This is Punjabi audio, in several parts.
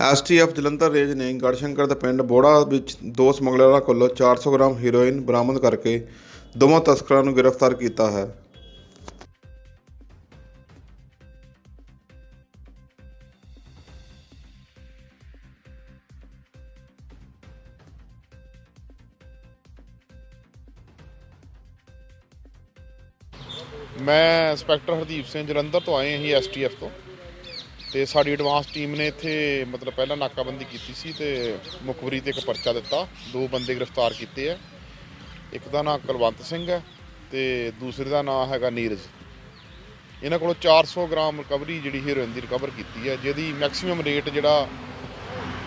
ਐਸਟੀਐਫ ਜਲੰਧਰ ਰੇਂਜ ਨੇ ਗੜਸ਼ੰਕਰ ਦੇ ਪਿੰਡ ਬੋੜਾ ਵਿੱਚ ਦੋ ਸਮਗਲਰਾਂ ਕੋਲੋਂ 400 ਗ੍ਰਾਮ ਹੀਰੋਇਨ ਬਰਾਮਦ ਕਰਕੇ ਦੋਵਾਂ ਤਸਕਰਾਂ ਨੂੰ ਗ੍ਰਿਫਤਾਰ ਕੀਤਾ ਹੈ। ਮੈਂ ਇੰਸਪੈਕਟਰ ਹਰਦੀਪ ਸਿੰਘ ਜਲੰਧਰ ਤੋਂ ਆਏ ਹਾਂ ਜੀ ਐਸਟੀਐਫ ਤੋਂ। ਤੇ ਸਾਡੀ ਐਡਵਾਂਸ ਟੀਮ ਨੇ ਇੱਥੇ ਮਤਲਬ ਪਹਿਲਾਂ ਨਾਕਾਬੰਦੀ ਕੀਤੀ ਸੀ ਤੇ ਮੁਖਬਰੀ ਤੇ ਇੱਕ ਪਰਚਾ ਦਿੱਤਾ। ਦੋ ਬੰਦੇ ਗ੍ਰਿਫਤਾਰ ਕੀਤੇ ਆ। ਇੱਕ ਦਾ ਨਾਮ ਕੁਲਵੰਤ ਸਿੰਘ ਹੈ ਤੇ ਦੂਸਰੇ ਦਾ ਨਾਮ ਹੈਗਾ ਨੀਰਜ। ਇਹਨਾਂ ਕੋਲੋਂ 400 ਗ੍ਰਾਮ ਰਿਕਵਰੀ ਜਿਹੜੀ ਹੀਰੋਇਨ ਦੀ ਰਿਕਵਰ ਕੀਤੀ ਹੈ ਜਿਹਦੀ ਮੈਕਸਿਮਮ ਰੇਟ ਜਿਹੜਾ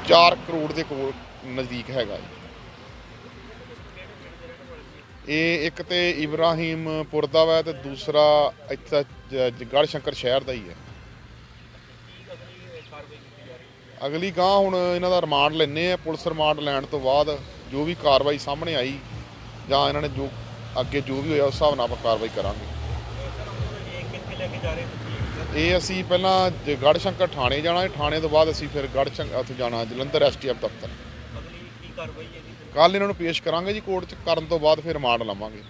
4 ਕਰੋੜ ਦੇ ਕੋਲ ਨਜ਼ਦੀਕ ਹੈਗਾ ਇਹ ਇੱਕ ਤੇ ਇਬਰਾਹੀਮਪੁਰ ਦਾ ਵਾ ਤੇ ਦੂਸਰਾ ਇੱਥੇ ਗੜ ਸ਼ੰਕਰ ਸ਼ਹਿਰ ਦਾ ਹੀ ਹੈ। ਅਗਲੀ ਗਾਂ ਹੁਣ ਇਹਨਾਂ ਦਾ ਰਿਮਾਂਡ ਲੈਣੇ ਆ ਪੁਲਿਸ ਰਿਮਾਂਡ ਲੈਣ ਤੋਂ ਬਾਅਦ ਜੋ ਵੀ ਕਾਰਵਾਈ ਸਾਹਮਣੇ ਆਈ ਜਾਂ ਇਹਨਾਂ ਨੇ ਜੋ ਅੱਗੇ ਜੋ ਵੀ ਹੋਇਆ ਉਸ ਹਿਸਾਬ ਨਾਲ ਆਪਾਂ ਕਾਰਵਾਈ ਕਰਾਂਗੇ। ਇਹ ਅਸੀਂ ਪਹਿਲਾਂ ਗੜ੍ਹ ਸ਼ੰਕਰ ਥਾਣੇ ਜਾਣਾ ਹੈ ਥਾਣੇ ਤੋਂ ਬਾਅਦ ਅਸੀਂ ਫਿਰ ਗੜ੍ਹ ਸ਼ੰਕਰ ਉੱਥੇ ਜਾਣਾ ਜਲੰਧਰ ਐਸਟੀਐਫ ਦਫ਼ਤਰ। ਕੱਲ ਇਹਨਾਂ ਨੂੰ ਪੇਸ਼ ਕਰਾਂਗੇ ਜੀ ਕੋਰਟ 'ਚ ਕਰਨ ਤੋਂ ਬਾਅਦ ਫਿਰ ਰਿਮਾਂਡ ਲਵਾਂਗੇ।